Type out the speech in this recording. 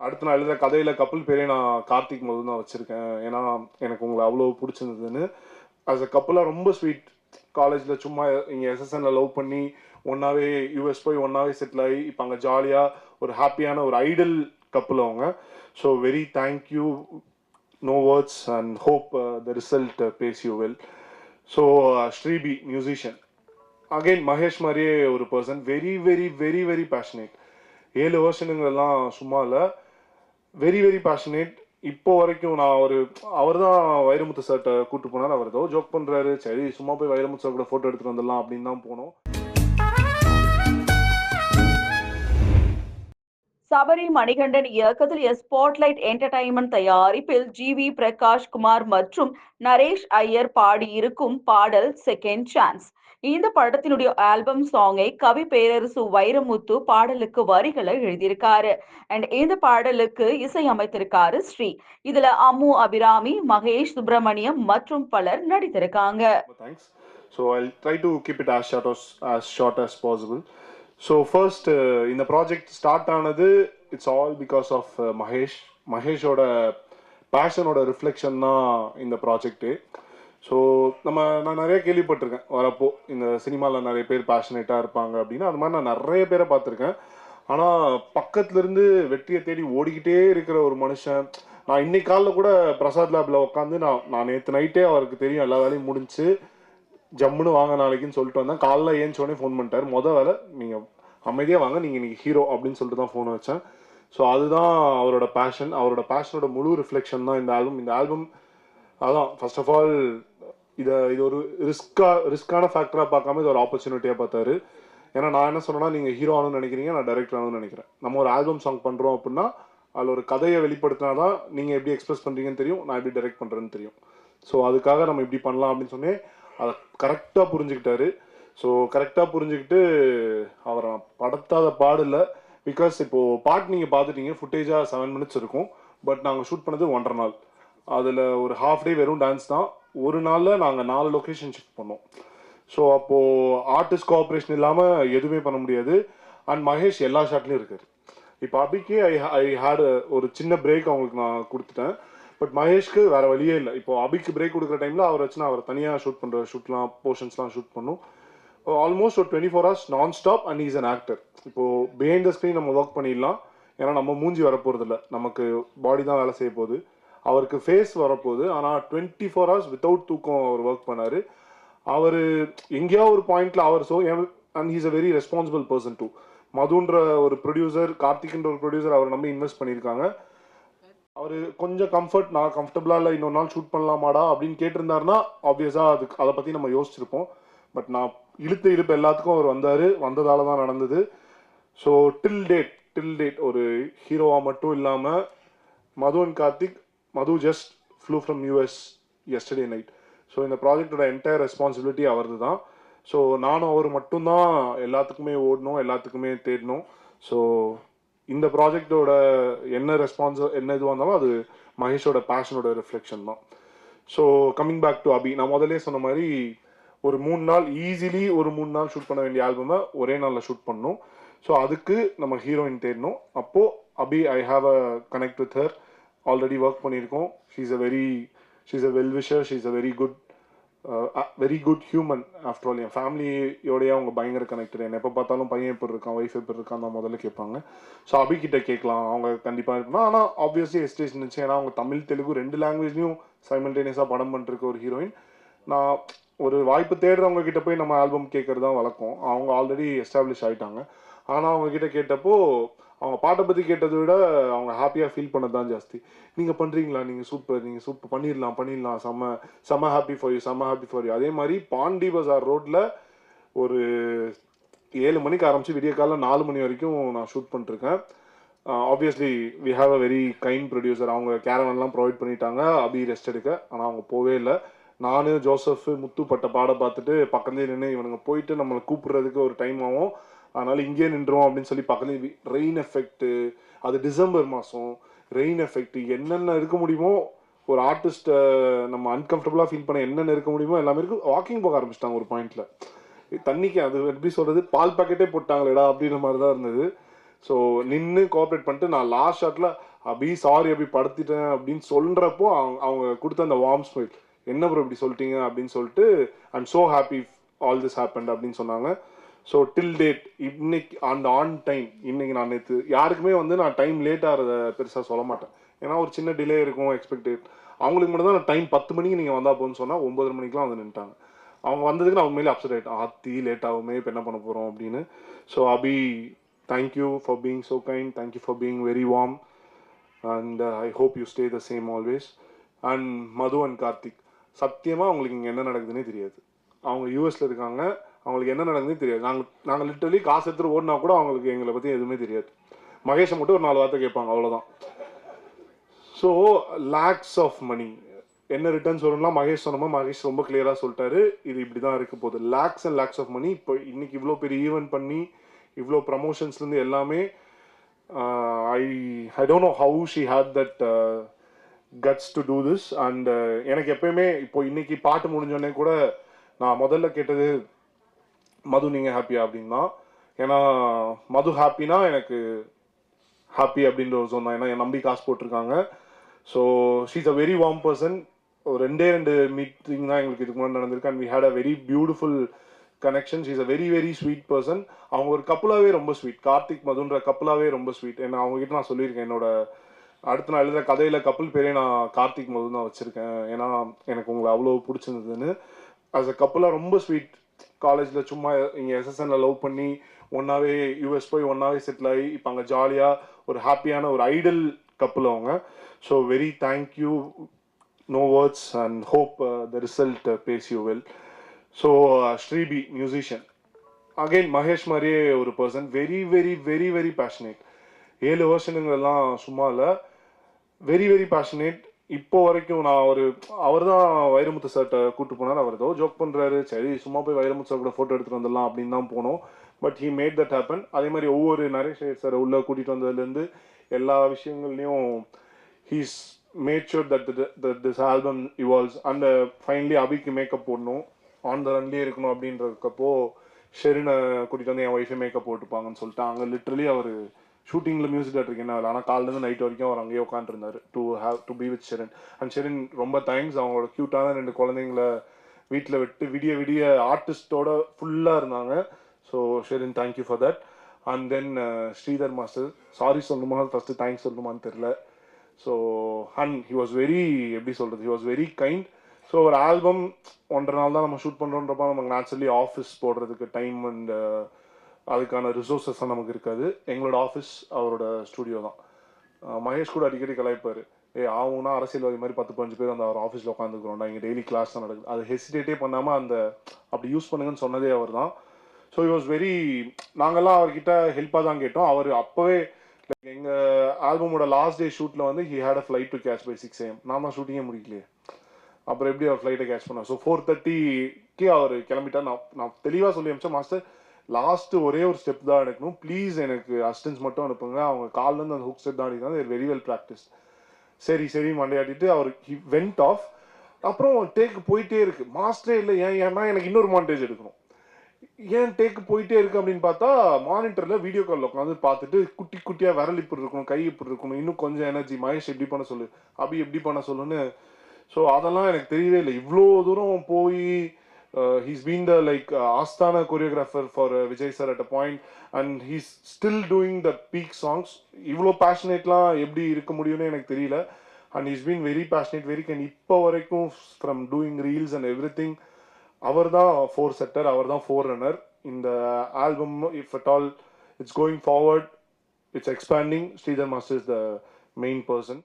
அடுத்து நான் எழுதுற கதையில் கப்பல் பேரே நான் கார்த்திக் மது தான் வச்சுருக்கேன். ஏன்னா எனக்கு உங்களை அவ்வளோ பிடிச்சிருந்ததுன்னு. அஸ் அ கப்பலாக ரொம்ப ஸ்வீட் காலேஜில் சும்மா இங்கே எஸ்எஸ்என்ல லவ் பண்ணி ஒன்றாவே யூஎஸ் போய் ஒன்றாவே செட்டில் ஆகி இப்போ அங்கே ஜாலியாக ஒரு ஹாப்பியான ஒரு ஐடல் கப்பல் அவங்க. So very thank you no words and hope the result pays you well so ஸ்ரீபி musician again Mahesh மாதிரியே ஒரு person very very very very passionate ஏழு வருஷனுங்களெல்லாம் சும்மா இல்லை. வெரி வெரி பேஷனேட் இப்போ வரைக்கும் நான் ஒரு அவர் தான் வைரமுத்து சார்ட்ட கூட்டு போனார். அவர் ஏதோ ஜோக் பண்ணுறாரு சரி சும்மா போய் வைரமுத்து சார் கூட ஃபோட்டோ எடுத்துகிட்டு வந்துடலாம் அப்படின்னு தான் போனோம். சபரி மணிகண்டன் இயக்கத்தில் ஸ்பாட்லைட் என்டர்டைன்மெண்ட் தயாரிப்பில் ஜி வி பிரகாஷ் குமார் மற்றும் நரேஷ் ஐயர் பாடியிருக்கும் பாடல் செகண்ட் சான்ஸ் இந்த படத்தினுடைய ஆல்பம் சாங்கை கவி பேரரசு வைரமுத்து பாடலுக்கு வரிகளை எழுதியிருக்காரு. அண்ட் இந்த பாடலுக்கு இசை அமைத்திருக்காரு ஸ்ரீ. இதுல அம்மு அபிராமி மகேஷ் சுப்பிரமணியம் மற்றும் பலர் நடித்திருக்காங்க. So I try to keep it as short as short as possible so first இந்த ப்ராஜெக்ட் ஸ்டார்ட் ஆனது it's all because of Mahesh. மகேஷோட பேஷனோட ரிஃப்ளெக்ஷன் தான் இந்த ப்ராஜெக்ட்டு ஸோ நம்ம நான் நிறைய கேள்விப்பட்டிருக்கேன் வரப்போ. இந்த சினிமாவில் நிறைய பேர் பேஷனேட்டாக இருப்பாங்க அப்படின்னு. அது மாதிரி நான் நிறைய பேரை பார்த்துருக்கேன். ஆனால் பக்கத்துலேருந்து வெற்றியை தேடி ஓடிக்கிட்டே இருக்கிற ஒரு மனுஷன் நான் இன்னைக்கு காலைல கூட பிரசாத் லேபில் உட்காந்து நான் நான் நேற்று நைட்டே அவருக்கு தெரியும். எல்லா வேலையும் முடிஞ்சு ஜம்முன்னு வாங்க நாளைக்குன்னு சொல்லிட்டு வந்தேன். காலைல ஏஞ்சோடனே ஃபோன் பண்ணிட்டார். மொதல் வேலை நீங்கள் அமைதியாக வாங்க நீங்கள் இன்றைக்கி ஹீரோ அப்படின்னு சொல்லிட்டு தான் ஃபோன் வச்சேன். ஸோ அதுதான் அவரோட பேஷன் அவரோட பேஷனோட முழு ரிஃப்ளெக்ஷன் தான் இந்த ஆல்பம் இந்த ஆல்பம் அதான் ஃபர்ஸ்ட் ஆஃப் ஆல் இதை இது ஒரு ரிஸ்கா ரிஸ்கான ஃபேக்டராக பார்க்காம இது ஒரு ஆப்பர்ச்சுனிட்டியாக பார்த்தாரு. ஏன்னா நான் என்ன சொன்னேன்னா நீங்கள் ஹீரோ ஆகணும்னு நினைக்கிறீங்க நான் டைரக்டர் ஆகணும்னு நினைக்கிறேன். நம்ம ஒரு ஆல்பம் சாங் பண்ணுறோம் அப்படின்னா அதில் ஒரு கதையை வெளிப்படுத்தினா தான் நீங்கள் எப்படி எக்ஸ்பிரஸ் பண்ணுறீங்கன்னு தெரியும் நான் எப்படி டைரக்ட் பண்ணுறேன்னு தெரியும். ஸோ அதுக்காக நம்ம இப்படி பண்ணலாம் அப்படின்னு சொன்னே அதை கரெக்டாக புரிஞ்சுக்கிட்டாரு. ஸோ கரெக்டாக புரிஞ்சுக்கிட்டு அவரை படத்தாத பாடல பிகாஸ் இப்போது பாட்டு நீங்கள் பார்த்துட்டீங்க ஃபுட்டேஜாக செவன் மினிட்ஸ் இருக்கும். பட் நாங்கள் ஷூட் பண்ணது ஒன்றரை நாள். அதில் ஒரு ஹாஃப் டே வெறும் டான்ஸ் தான். ஒரு நாளில் நாங்கள் நாலு லொக்கேஷன் ஷிஃப்ட் பண்ணோம். ஸோ அப்போது ஆர்டிஸ்ட் கோஆப்ரேஷன் இல்லாமல் எதுவுமே பண்ண முடியாது. அண்ட் மகேஷ் எல்லா ஷாட்லேயும் இருக்கார். இப்போ அபிக்கு ஐ ஐ ஹேட் ஒரு சின்ன பிரேக் அவங்களுக்கு நான் கொடுத்துட்டேன். பட் மகேஷ்க்கு வேறு வழியே இல்லை. இப்போ அபிக்கு பிரேக் கொடுக்குற டைமில் அவர் வச்சு நான் அவர் தனியாக ஷூட் பண்ணுற ஷூட்லாம் போர்ஷன்ஸ்லாம் ஷூட் பண்ணும். ஆல்மோஸ்ட் ஒரு டுவெண்ட்டி ஃபோர் ஹவர்ஸ் நான் stop and is an actor இப்போ பிஹைண்ட் த ஸ்க்ரீன் நம்ம ஒர்க் பண்ணிடலாம். ஏன்னா நம்ம மூஞ்சி வரப்போகிறது இல்லை நமக்கு பாடி தான் வேலை செய்ய போகுது அவருக்கு ஃபேஸ் வரப்போகுது. ஆனால் டுவெண்ட்டி ஃபோர் ஹவர்ஸ் வித்தவுட் தூக்கம் அவர் ஒர்க் பண்ணார். அவர் எங்கேயோ ஒரு பாயிண்ட்ல அவர் so and he's a very responsible person too மதுன்ற ஒரு ப்ரொடியூசர் கார்த்திக்ன்ற ஒரு ப்ரொடியூசர் அவர் நம்பி இன்வெஸ்ட் பண்ணியிருக்காங்க. அவர் கொஞ்சம் கம்ஃபர்ட் நான் கம்ஃபர்டபுளாக இல்லை இன்னொரு நாள் ஷூட் பண்ணலாமாடா அப்படின்னு கேட்டிருந்தாருன்னா ஆப்வியஸாக அதுக்கு அதை பற்றி நம்ம யோசிச்சிருப்போம். பட் நான் இழுத்த இழுப்பு எல்லாத்துக்கும் அவர் வந்தார். வந்ததால தான் நடந்தது. So till date till date ஒரு ஹீரோவாக மட்டும் இல்லாமல் Madhu and Karthik Madhu just flew from US yesterday night so இந்த ப்ராஜெக்டோட என்டையர் ரெஸ்பான்சிபிலிட்டி அவரது தான் ஸோ நானும் அவர் மட்டும்தான் எல்லாத்துக்குமே ஓடணும் எல்லாத்துக்குமே தேடணும். ஸோ இந்த ப்ராஜெக்டோட என்ன ரெஸ்பான்ஸ் என்ன இதுவாக இருந்தாலும் அது மகேஷோட பேஷனோட ரிஃப்ளெக்ஷன் தான். So coming back to Abhi நான் முதல்ல சொன்ன மாதிரி ஒரு மூணு நாள் ஈஸிலி ஒரு மூணு நாள் ஷூட் பண்ண வேண்டிய ஆல்பமை ஒரே நாளில் ஷூட் பண்ணணும். ஸோ அதுக்கு நம்ம ஹீரோயின் தேடணும். அப்போது Abhi I have a connect with her already work பண்ணியிருக்கோம். She is a very she is a well wisher she is a very good very good human after all என் ஃபேமிலியோடய அவங்க பயங்கர connected என்ன எப்போ பார்த்தாலும் பையன் எப்படி இருக்கான் ஒய்ஃப் எப்படி இருக்கான் தான் முதல்ல கேட்பாங்க. ஸோ அபிகிட்ட கேட்கலாம். அவங்க கண்டிப்பாக இருப்பாங்க. ஆனால் ஆப்வியஸ்லி எஸ்டேஷன் இருந்துச்சு. ஏன்னா அவங்க தமிழ் தெலுங்கு ரெண்டு லாங்குவேஜ்லையும் சைமல்டேனியஸாக படம் பண்ணிருக்க ஒரு ஹீரோயின் நான் ஒரு வாய்ப்பு தேடுறவங்க கிட்ட போய் நம்ம ஆல்பம் கேட்கறது தான் வழக்கம். அவங்க ஆல்ரெடி எஸ்டாப்ளிஷ் ஆகிட்டாங்க ஆனால் அவங்க கிட்ட கேட்டப்போ அவங்க பாட்டை பற்றி கேட்டதை விட அவங்க ஹாப்பியாக ஃபீல் பண்ணது தான் ஜாஸ்தி. நீங்கள் பண்ணுறீங்களா நீங்கள் சூப்பர் நீங்கள் சூப்பர் பண்ணிடலாம் பண்ணிடலாம். செம்ம செம்ம ஹாப்பி ஃபார் யூ செம்ம ஹாப்பி ஃபார் யூ அதே மாதிரி பாண்டி பஜார் ரோட்டில் ஒரு ஏழு மணிக்கு ஆரம்பிச்சு விடிய காலைல நாலு மணி வரைக்கும் நான் ஷூட் பண்ணிருக்கேன் obviously we have a very kind producer அவங்க கேரவன்லாம் ப்ரொவைட் பண்ணிட்டாங்க. அபி ரெஸ்ட் எடுக்க. ஆனால் அவங்க போவே இல்லை. நான் ஜோசஃப் முத்து பட்ட பாட பார்த்துட்டு பக்கத்துலேயே நின்று இவனுங்க போயிட்டு நம்மளை கூப்பிடுறதுக்கு ஒரு டைம் ஆகும். அதனால இங்கேயே நின்றோம் அப்படின்னு சொல்லி பக்கத்துலேயே ரெயின் எஃபெக்ட்டு அது டிசம்பர் மாதம் ரெயின் எஃபெக்ட் என்னென்ன இருக்க முடியுமோ ஒரு ஆர்டிஸ்ட்டை நம்ம அன்கம்ஃபர்டபுளாக ஃபீல் பண்ண என்னென்ன இருக்க முடியுமோ எல்லாமே இருக்கு. வாக்கிங் போக ஆரம்பிச்சிட்டாங்க ஒரு பாயிண்ட்ல தண்ணிக்கு அது எப்படி சொல்கிறது பால் பாக்கெட்டே போட்டாங்களேடா அப்படின்ற மாதிரி தான் இருந்தது. ஸோ நின்று கோஆப்ரேட் பண்ணிட்டு நான் லாஸ்ட் ஷாட்டில் அபி சாரி அபி படுத்திட்டேன் அப்படின்னு சொல்கிறப்போ அவங்க அவங்க கொடுத்த அந்த வார்ம் ஸ்மைல் என்ன ப்ரோ இப்படி சொல்லிட்டீங்க? அப்படின்னு சொல்லிட்டு I'm so happy all this happen அப்படின்னு சொன்னாங்க. ஸோ டில் டேட் இன்னைக்கு அந்த ஆன் டைம் இன்னைக்கு நான் நேற்று யாருக்குமே வந்து நான் டைம் லேட் ஆகிறத பெருசாக சொல்ல மாட்டேன். ஏன்னா ஒரு சின்ன டிலே இருக்கும் எக்ஸ்பெக்டட் அவங்களுக்கு மட்டும் தான் டைம் பத்து மணிக்கு நீங்கள் வந்தால் போகணும்னு சொன்னால் ஒம்பது மணிக்கெலாம் வந்து நின்ட்டாங்க. அவங்க வந்ததுக்கு நான் உண்மையிலே அப்செட் ஆகிட்டேன் ஆத்தி லேட் ஆகுமே இப்போ என்ன பண்ண போகிறோம் அப்படின்னு. So Abhi thank you for being so kind thank you for being very warm and I hope you stay the same always and Madhu and Karthik சத்தியமாக அவங்களுக்கு இங்கே என்ன நடக்குதுன்னே தெரியாது. அவங்க யூஎஸில் இருக்காங்க. அவங்களுக்கு என்ன நடக்குதுன்னு தெரியாது. நாங்கள் நாங்கள் லிட்டரலி காசு எடுத்துகிட்டு ஓடினா கூட அவங்களுக்கு எங்களை பற்றி எதுவுமே தெரியாது. மகேஷை மட்டும் ஒரு நாலு வார்த்தை கேட்பாங்க அவ்வளோதான் ஸோ லேக்ஸ் ஆஃப் மணி என்ன ரிட்டர்ன் சொல்லணும்னா மகேஷ் சொன்னோமா மகேஷ் ரொம்ப கிளியராக சொல்லிட்டாரு. இது இப்படி தான் இருக்க போகுது. Lakhs and lakhs of money இப்போ இன்னைக்கு இவ்வளோ பெரிய ஈவெண்ட் பண்ணி இவ்வளோ ப்ரமோஷன்ஸ்லேருந்து எல்லாமே I I don't know how she had that guts to do this and எனக்கு எப்பயுமே இப்போ இன்னைக்கு பாட்டு முடிஞ்சோடனே கூட நான் முதல்ல கேட்டது மது நீங்கள் ஹாப்பியா அப்படின்னா ஏன்னா மது ஹாப்பினா எனக்கு ஹாப்பி அப்படின்ற ஒரு சொன்னா ஏன்னா என் நம்பி காசு போட்டிருக்காங்க. So she's a very warm person ஒரு ரெண்டே ரெண்டு மீட்டிங் தான் எங்களுக்கு இதுக்கு முன்னாடி நடந்திருக்கு. And we had a very beautiful connection she's a very very sweet person அவங்க ஒரு கப்பலாகவே ரொம்ப ஸ்வீட் கார்த்திக் மதுன்ற கப்பலாகவே ரொம்ப ஸ்வீட் ஏன்னா அவங்ககிட்ட நான் சொல்லியிருக்கேன். என்னோட அடுத்து நான் எழுதுற கதையில கப்பல் பேரே நான் கார்த்திக் மது தான் வச்சிருக்கேன். ஏன்னா எனக்கு உங்களை அவ்வளோ பிடிச்சிருந்ததுன்னு. அஸ் அ கப்பலாக ரொம்ப ஸ்வீட் காலேஜில் சும்மா இங்கே எஸ்எஸ்என்ல லவ் பண்ணி ஒன்றாவே யூஎஸ் போய் ஒன்றாவே செட்டில் ஆகி இப்போ அங்கே ஜாலியாக ஒரு ஹாப்பியான ஒரு ஐடல் கப்பில் அவங்க. So very thank you no words and hope the result pays you well so ஸ்ரீபி musician again Mahesh மாதிரியே ஒரு person very very very very passionate ஏழு வருஷனுங்கெல்லாம் சும்மா இல்லை. வெரி வெரி பேஷனேட் இப்போ வரைக்கும் நான் ஒரு அவர் தான் வைரமுத்து சார்ட்ட கூட்டு போனார். அவர் ஏதோ ஜோக் பண்ணுறாரு சரி சும்மா போய் வைரமுத்து சார் கூட ஃபோட்டோ எடுத்துட்டு வந்துடலாம் அப்படின்னு தான் போனோம். But he made that happen அதே மாதிரி ஒவ்வொரு நரேஷ் சார் உள்ளே கூட்டிட்டு வந்ததுலேருந்து எல்லா விஷயங்கள்லையும் he's made sure that that this album evolves அந்த ஃபைனலி அபிக்கு மேக்கப் போடணும். ஆன் த ரன்லேயே இருக்கணும் அப்படின்றதுக்கப்போ ஷெரினை கூட்டிகிட்டு வந்து என் ஒய்ஃபே மேக்கப் போட்டுப்பாங்கன்னு சொல்லிட்டு அங்கே லிட்ரலி அவர் ஷூட்டிங்கில் மியூசிக் டேரக்டருக்கு என்ன வேலை? ஆனால் காலிலேருந்து நைட் வரைக்கும் அவர் அங்கேயே உட்காந்துருந்தாரு to have to be with Sherin and Sherin ரொம்ப தேங்க்ஸ் அவங்களோட க்யூட்டான ரெண்டு குழந்தைங்கள வீட்டில் விட்டு விடிய விடிய ஆர்டிஸ்டோட ஃபுல்லாக இருந்தாங்க. So Sherin thank you for that and then Sridhar master sorry சொல்லணுமா? ஃபஸ்ட்டு தேங்க்ஸ் சொல்லணுமான்னு தெரில so and he was very எப்படி சொல்கிறது he was very kind so ஒரு ஆல்பம் ஒன்றரை நாள் தான் நம்ம ஷூட் பண்ணுறோன்றப்ப நமக்கு நேச்சுரலி ஆஃபீஸ் போடுறதுக்கு டைம் அண்ட் அதுக்கான ரிசோர்ஸஸ்லாம் நமக்கு இருக்காது. எங்களோட ஆஃபீஸ் அவரோட ஸ்டுடியோ தான். மகேஷ் கூட அடிக்கடி கலாய்ப்பார். ஏ ஆகும்னா அரசியல்வாதி மாதிரி பத்து பதினஞ்சு பேர் அந்த அவர் ஆஃபீஸில் உட்காந்துக்கிறோம்டா இங்கே டெய்லி கிளாஸ் தான் நடக்குது. அது ஹெசிடேட்டே பண்ணாமல் அந்த அப்படி யூஸ் பண்ணுங்கன்னு சொன்னதே அவர் தான். ஸோ இட் வாஸ் வெரி நாங்கள்லாம் அவர்கிட்ட ஹெல்ப்பாக தான் கேட்டோம். அவர் அப்போவே லைக் எங்கள் ஆல்பமோட லாஸ்ட் டே ஷூட்டில் வந்து he had a flight to catch by six AM நாம ஷூட்டிங்கே முடிக்கலையே. அப்புறம் எப்படி அவர் ஃப்ளைட்டை கேஷ் பண்ணார்? ஸோ ஃபோர் தேர்ட்டிக்கு அவர் கிளம்பிட்டார். நான் நான் தெளிவாக சொல்லி அமிச்சேன் மாஸ்டர் லாஸ்ட் ஒரே ஒரு ஸ்டெப் தான் எடுக்கணும். ப்ளீஸ் எனக்கு அசிஸ்டன்ஸ் மட்டும் அனுப்புங்க. அவங்க கால்லேருந்து அந்த ஹுக் செட் தான் அடிக்கிறாங்க. வெரி வெல் ப்ராக்டிஸ் சரி சரி மண்டையாட்டிட்டு அவர் ஹி வெண்ட் ஆஃப் அப்புறம் டேக் போயிட்டே இருக்கு. மாஸ்டரே இல்லை ஏன் ஏன்னா எனக்கு இன்னொரு மாண்டேஜ் எடுக்கணும். ஏன் டேக் போயிட்டே இருக்கு அப்படின்னு பார்த்தா மானிட்டரில் வீடியோ காலில் உட்காந்து பார்த்துட்டு குட்டி குட்டியாக விரல் இப்படி இருக்கணும் கை இப்படி இருக்கணும் இன்னும் கொஞ்சம் எனர்ஜி மகேஷ் எப்படி பண்ண சொல்லு? அபி எப்படி பண்ண சொல்லுன்னு. ஸோ அதெல்லாம் எனக்கு தெரியவே இல்லை. இவ்வளோ தூரம் போய் ஹீஸ் பீன் த லைக் ஆஸ்தான choreographer for Vijay sir at a point and he's still doing the peak songs இவ்வளோ பேஷனேட்லாம் எப்படி இருக்க முடியும்னு எனக்கு தெரியல. And is been very passionate very can இப்போ வரைக்கும் from doing reels and everything அவர் தான் ஃபோர் செட்டர் அவர் தான் ஃபோர் ரன்னர் இந்த album if at all it's going forward it's expanding Sridhar master is the main person